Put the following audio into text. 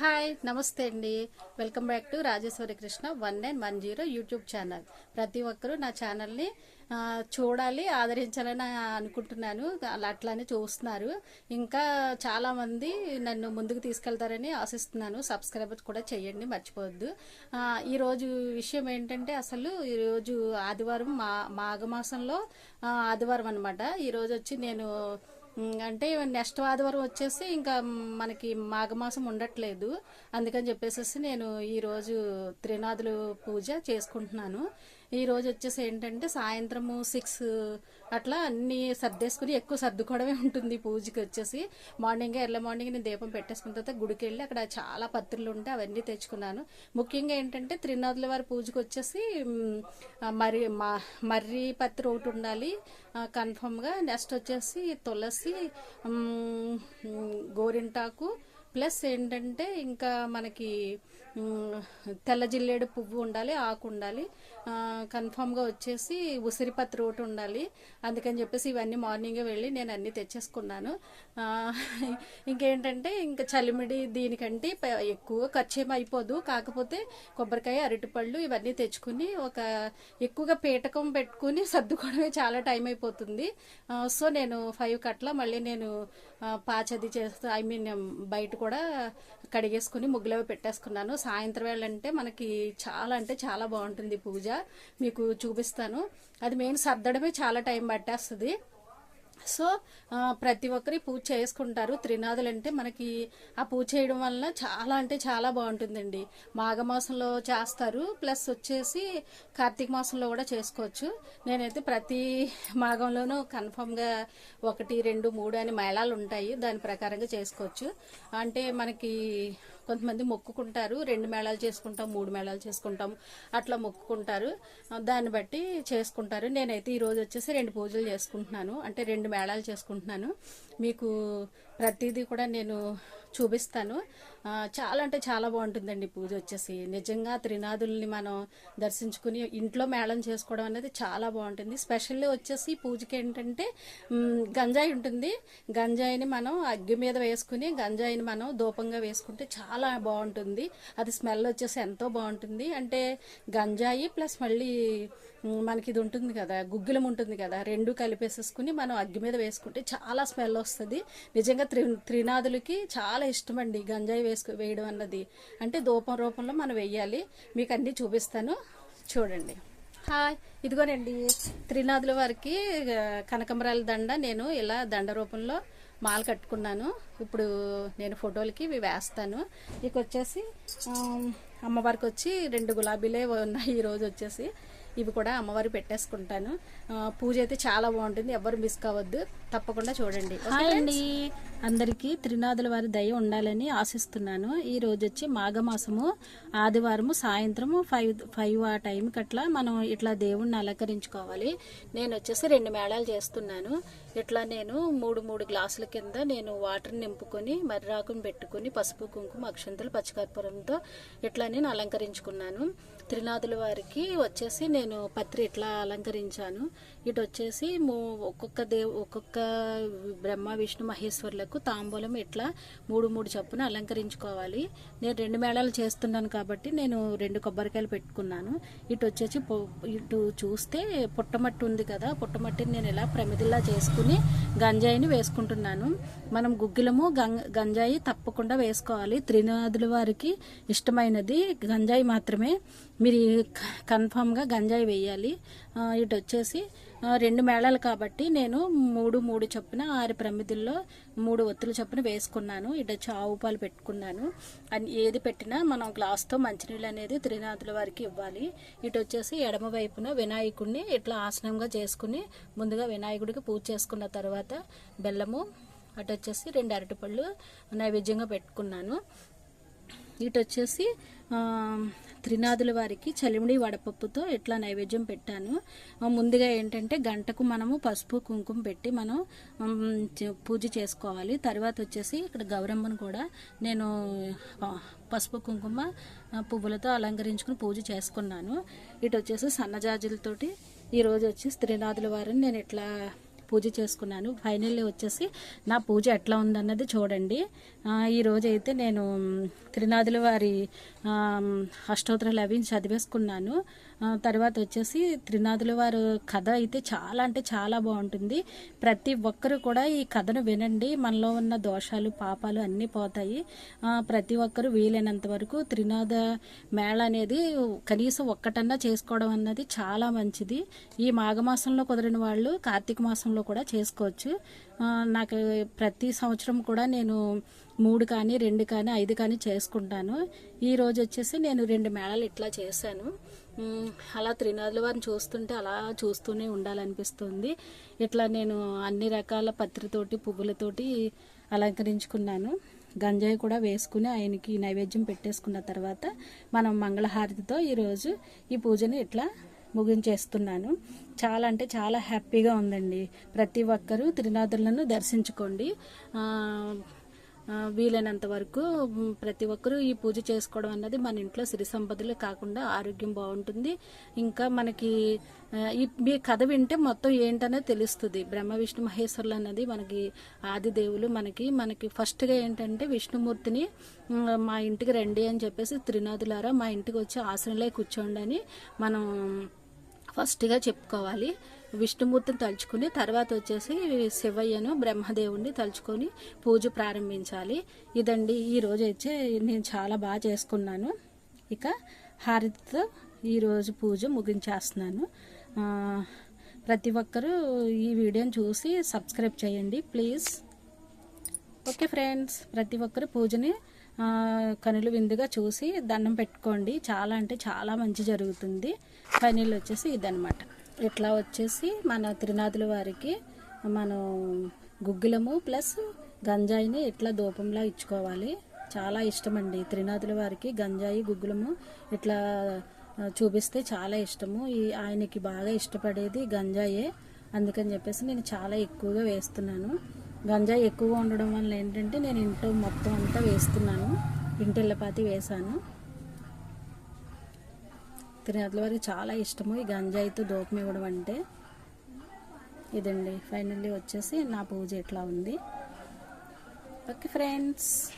Hi నమస్తే అండి. Welcome back to Rajeshwari Krishna one nine one zero YouTube channel. ప్రతి ఒక్కరూ నా ఛానల్ని చూడాలి ఆదరించాలని అనుకుంటున్నాను. అలా అట్లానే చూస్తున్నారు. ఇంకా చాలామంది నన్ను ముందుకు తీసుకెళ్తారని ఆశిస్తున్నాను. సబ్స్క్రైబ్ కూడా చేయండి మర్చిపోవద్దు. ఈరోజు విషయం ఏంటంటే అసలు ఈరోజు ఆదివారం మా మాఘమాసంలో ఆదివారం అనమాట ఈరోజు వచ్చి నేను అంటే నెక్స్ట్ ఆదివారం వచ్చేసి ఇంకా మనకి మాఘమాసం ఉండట్లేదు. అందుకని చెప్పేసి నేను ఈరోజు త్రినాథులు పూజ చేసుకుంటున్నాను. ఈ రోజు వచ్చేసి ఏంటంటే సాయంత్రము సిక్స్ అట్లా అన్ని సర్దేసుకుని ఎక్కువ సర్దుకోవడమే ఉంటుంది పూజకి వచ్చేసి. మార్నింగ్ ఎర్లీ మార్నింగ్ నేను దీపం పెట్టేసుకున్న తర్వాత గుడికి వెళ్ళి అక్కడ చాలా పత్రులు ఉంటే అవన్నీ తెచ్చుకున్నాను. ముఖ్యంగా ఏంటంటే త్రినాథుల వారి పూజకి వచ్చేసి మరి మర్రి పత్రి ఒకటి ఉండాలి. కన్ఫర్మ్గా నెక్స్ట్ వచ్చేసి తులసి గోరింటాకు ప్లస్ ఏంటంటే ఇంకా మనకి తెల్ల జిల్లేడు పువ్వు ఉండాలి ఆకు ఉండాలి కన్ఫామ్గా వచ్చేసి ఉసిరిపత్రి ఒకటి ఉండాలి. అందుకని చెప్పేసి ఇవన్నీ మార్నింగే వెళ్ళి నేను అన్నీ తెచ్చేసుకున్నాను. ఇంకేంటంటే ఇంకా చలిమిడి దీనికంటే ఎక్కువ ఖర్చు అయిపోదు. కాకపోతే కొబ్బరికాయ అరటిపళ్ళు ఇవన్నీ తెచ్చుకుని ఒక ఎక్కువగా పీటకం పెట్టుకుని సర్దుకోవడమే చాలా టైం అయిపోతుంది. సో నేను ఫైవ్ కట్ల మళ్ళీ నేను పాచది చేస్తూ ఐ మీన్ బయట కూడా కడిగేసుకుని ముగ్గులవి పెట్టేసుకున్నాను. సాయంత్రం వేళ అంటే మనకి చాలా అంటే చాలా బాగుంటుంది పూజ. మీకు చూపిస్తాను. అది మెయిన్ సర్దడమే చాలా టైం పట్టేస్తుంది. సో ప్రతి ఒక్కరి పూజ చేసుకుంటారు. త్రినాథులు అంటే మనకి ఆ పూజ చేయడం వలన చాలా అంటే చాలా బాగుంటుందండి. మాఘమాసంలో చేస్తారు. ప్లస్ వచ్చేసి కార్తీక మాసంలో కూడా చేసుకోవచ్చు. నేనైతే ప్రతి మాఘంలోనూ కన్ఫామ్గా ఒకటి రెండు మూడు అని మేళాలు ఉంటాయి. దాని ప్రకారంగా చేసుకోవచ్చు. అంటే మనకి కొంతమంది మొక్కుకుంటారు. రెండు మేళాలు చేసుకుంటాం మూడు మేళాలు చేసుకుంటాం. అట్లా మొక్కుకుంటారు. దాన్ని బట్టి చేసుకుంటారు. నేనైతే ఈరోజు వచ్చేసి రెండు పూజలు చేసుకుంటున్నాను. అంటే రెండు మేళాలు చేసుకుంటున్నాను. మీకు ప్రతిదీ కూడా నేను చూపిస్తాను. చాలా అంటే చాలా బాగుంటుందండి పూజ వచ్చేసి. నిజంగా త్రినాథుల్ని మనం దర్శించుకుని ఇంట్లో మేళం చేసుకోవడం అనేది చాలా బాగుంటుంది. స్పెషల్లీ వచ్చేసి పూజకి ఏంటంటే గంజాయి ఉంటుంది. గంజాయిని మనం అగ్గి మీద వేసుకుని గంజాయిని మనం దూపంగా వేసుకుంటే చాలా బాగుంటుంది. అది స్మెల్ వచ్చేసి ఎంతో బాగుంటుంది. అంటే గంజాయి ప్లస్ మళ్ళీ మనకి ఇది ఉంటుంది కదా గుగ్గిలం ఉంటుంది కదా రెండు కలిపేసేసుకుని మనం అగ్గి మీద వేసుకుంటే చాలా స్మెల్ వస్తుంది. నిజంగా త్రి త్రినాథులకి చాలా ఇష్టం అండి గంజాయి వేసుకు వేయడం అన్నది. అంటే ధూపం రూపంలో మనం వెయ్యాలి మీకు అన్నీ చూపిస్తాను. చూడండి. హాయ్. ఇదిగోనండి. త్రినాథుల వారికి కనకమరాల దండ నేను ఇలా దండ రూపంలో మాల కట్టుకున్నాను. ఇప్పుడు నేను ఫోటోలకి ఇవి వేస్తాను. ఇక వచ్చేసి అమ్మవారికి వచ్చి రెండు గులాబీలే ఉన్నాయి ఈరోజు వచ్చేసి. ఇవి కూడా అమ్మవారికి పెట్టేసుకుంటాను. పూజ అయితే చాలా బాగుంటుంది. ఎవరు మిస్ కావద్దు. తప్పకుండా చూడండి. అండి. అందరికీ త్రినాథుల వారి దయ ఉండాలని ఆశిస్తున్నాను. ఈ రోజు వచ్చి మాఘమాసము ఆదివారము సాయంత్రము ఫైవ్ ఫైవ్ ఆ టైంకి అట్లా మనం ఇట్లా దేవుణ్ణి అలంకరించుకోవాలి. నేను వచ్చేసి రెండు మేళాలు చేస్తున్నాను. ఇట్లా నేను మూడు మూడు గ్లాసుల కింద నేను వాటర్ నింపుకొని మర్రాకుని పెట్టుకొని పసుపు కుంకుమ అక్షంతలు పచ్చికర్పూరంతో ఇట్లా నేను అలంకరించుకున్నాను. త్రినాథుల వారికి వచ్చేసి నేను నేను పత్రి ఇట్లా అలంకరించాను. ఇటు వచ్చేసి మూ- ఒక్కొక్క దేవు ఒక్కొక్క బ్రహ్మ విష్ణు మహేశ్వరులకు తాంబూలం ఇట్లా మూడు మూడు చొప్పున అలంకరించుకోవాలి. నేను రెండు మేళాలు చేస్తున్నాను కాబట్టి నేను రెండు కొబ్బరికాయలు పెట్టుకున్నాను. ఇటు వచ్చేసి ఇటు చూస్తే పుట్టమట్టి ఉంది కదా పుట్టమట్టిని నేను ఇలా ప్రమిదిలా చేసుకుని గంజాయిని వేసుకుంటున్నాను. మనం గుగ్గిలము గం- గంజాయి తప్పకుండా వేసుకోవాలి. త్రినాథుల వారికి ఇష్టమైనది గంజాయి మాత్రమే. మీరు కన్ఫామ్గా గంజాయి వేయాలి. ఇటు వచ్చేసి రెండు మేళాలు కాబట్టి నేను మూడు మూడు చొప్పున ఆరు ప్రమిదుల్లో మూడు ఒత్తుల చొప్పున వేసుకున్నాను. ఇటు వచ్చి ఆవు పాలు పెట్టుకున్నాను. అని ఏది పెట్టినా మనం గ్లాస్తో మంచినీళ్ళు అనేది త్రినాథుల వారికి ఇవ్వాలి. ఇటు వచ్చేసి ఎడమ వైపున వినాయకుడిని ఇట్లా ఆసనంగా చేసుకుని ముందుగా వినాయకుడికి పూజ చేసుకున్న తర్వాత బెల్లము అటు వచ్చేసి రెండు అరటిపళ్ళు నైవేద్యంగా పెట్టుకున్నాను. ఇటు వచ్చేసి త్రినాథుల వారికి చలిమిడి వడపప్పుతో ఇట్లా నైవేద్యం పెట్టాను. ముందుగా ఏంటంటే గంటకు మనము పసుపు కుంకుమ పెట్టి మనం పూజ చేసుకోవాలి. తర్వాత వచ్చేసి ఇక్కడ గౌరమ్మను కూడా నేను పసుపు కుంకుమ పువ్వులతో అలంకరించుకుని పూజ చేసుకున్నాను. ఇటు వచ్చేసి సన్నజాజులతోటి ఈరోజు వచ్చి త్రినాథుల వారిని నేను ఇట్లా పూజ చేసుకున్నాను. ఫైనల్లీ వచ్చేసి నా పూజ ఎట్లా ఉందన్నది చూడండి. ఈరోజైతే అయితే నేను త్రినాథుల వారి అష్టోత్తరాలు అవి చదివేసుకున్నాను. తర్వాత వచ్చేసి త్రినాథుల వారు కథ అయితే చాలా అంటే చాలా బాగుంటుంది. ప్రతి ఒక్కరు కూడా ఈ కథను వినండి. మనలో ఉన్న దోషాలు పాపాలు అన్నీ పోతాయి. ప్రతి ఒక్కరు వీలైనంత వరకు త్రినాథ మేళ అనేది కనీసం ఒక్కటన్నా చేసుకోవడం అన్నది చాలా మంచిది. ఈ మాఘమాసంలో కుదిరిన వాళ్ళు కార్తీక మాసంలో కూడా చేసుకోవచ్చు. నాకు ప్రతి సంవత్సరం కూడా నేను మూడు కానీ రెండు కానీ ఐదు కానీ చేసుకుంటాను. ఈ రోజు వచ్చేసి నేను రెండు మేళాలు ఇట్లా చేశాను. అలా త్రినాథుల వారిని చూస్తుంటే అలా చూస్తూనే ఉండాలనిపిస్తుంది. ఇట్లా నేను అన్ని రకాల పత్రితోటి పువ్వులతోటి అలంకరించుకున్నాను. గంజాయి కూడా వేసుకుని ఆయనకి నైవేద్యం పెట్టేసుకున్న తర్వాత మనం మంగళహారతితో ఈరోజు ఈ పూజని ఇట్లా ముగించేస్తున్నాను. చాలా అంటే చాలా హ్యాపీగా ఉందండి. ప్రతి ఒక్కరూ త్రినాథులను దర్శించుకోండి. వీలైనంత వరకు ప్రతి ఒక్కరూ ఈ పూజ చేసుకోవడం అన్నది మన ఇంట్లో సిరి సంపదలు కాకుండా ఆరోగ్యం బాగుంటుంది. ఇంకా మనకి మీ కథ వింటే మొత్తం ఏంటనేది తెలుస్తుంది. బ్రహ్మ విష్ణు మహేశ్వరులు అన్నది మనకి ఆది దేవులు మనకి. మనకి ఫస్ట్గా ఏంటంటే విష్ణుమూర్తిని మా ఇంటికి రండి అని చెప్పేసి త్రినాథులారా మా ఇంటికి వచ్చి ఆసనలే కూర్చోండి అని మనం ఫస్ట్గా చెప్పుకోవాలి. విష్ణుమూర్తిని తలుచుకుని తర్వాత వచ్చేసి శివయ్యను బ్రహ్మదేవుణ్ణి తలుచుకొని పూజ ప్రారంభించాలి. ఇదండి ఈరోజు అయితే నేను చాలా బాగా చేసుకున్నాను. ఇక హారతితో ఈరోజు పూజ ముగించేస్తున్నాను. ప్రతి ఒక్కరూ ఈ వీడియోని చూసి సబ్స్క్రైబ్ చేయండి ప్లీజ్. ఓకే ఫ్రెండ్స్ ప్రతి ఒక్కరు పూజని కనులు విందుగా చూసి దండం పెట్టుకోండి. చాలా అంటే చాలా మంచి జరుగుతుంది. ఫైనల్ వచ్చేసి ఇదనమాట ఇట్లా వచ్చేసి మన త్రినాథుల వారికి మనం గుగ్గులము ప్లస్ గంజాయిని ఇట్లా దూపంలా ఇచ్చుకోవాలి. చాలా ఇష్టమండి. త్రినాథుల వారికి గంజాయి గుగ్గులము ఇట్లా చూపిస్తే చాలా ఇష్టము. ఈ ఆయనకి బాగా ఇష్టపడేది గంజాయే. అందుకని చెప్పేసి నేను చాలా ఎక్కువగా వేస్తున్నాను. గంజాయి ఎక్కువగా ఉండడం వల్ల ఏంటంటే నేను ఇంట్లో మొత్తం అంతా వేస్తున్నాను. ఇంటిల్లపాతి వేశాను. తిరునాథుల వారికి చాలా ఇష్టము ఈ గంజాయితో దూపం ఇవ్వడం అంటే. ఇదండి. ఫైనల్లీ వచ్చేసి నా పూజ ఇట్లా ఉంది. Okay friends.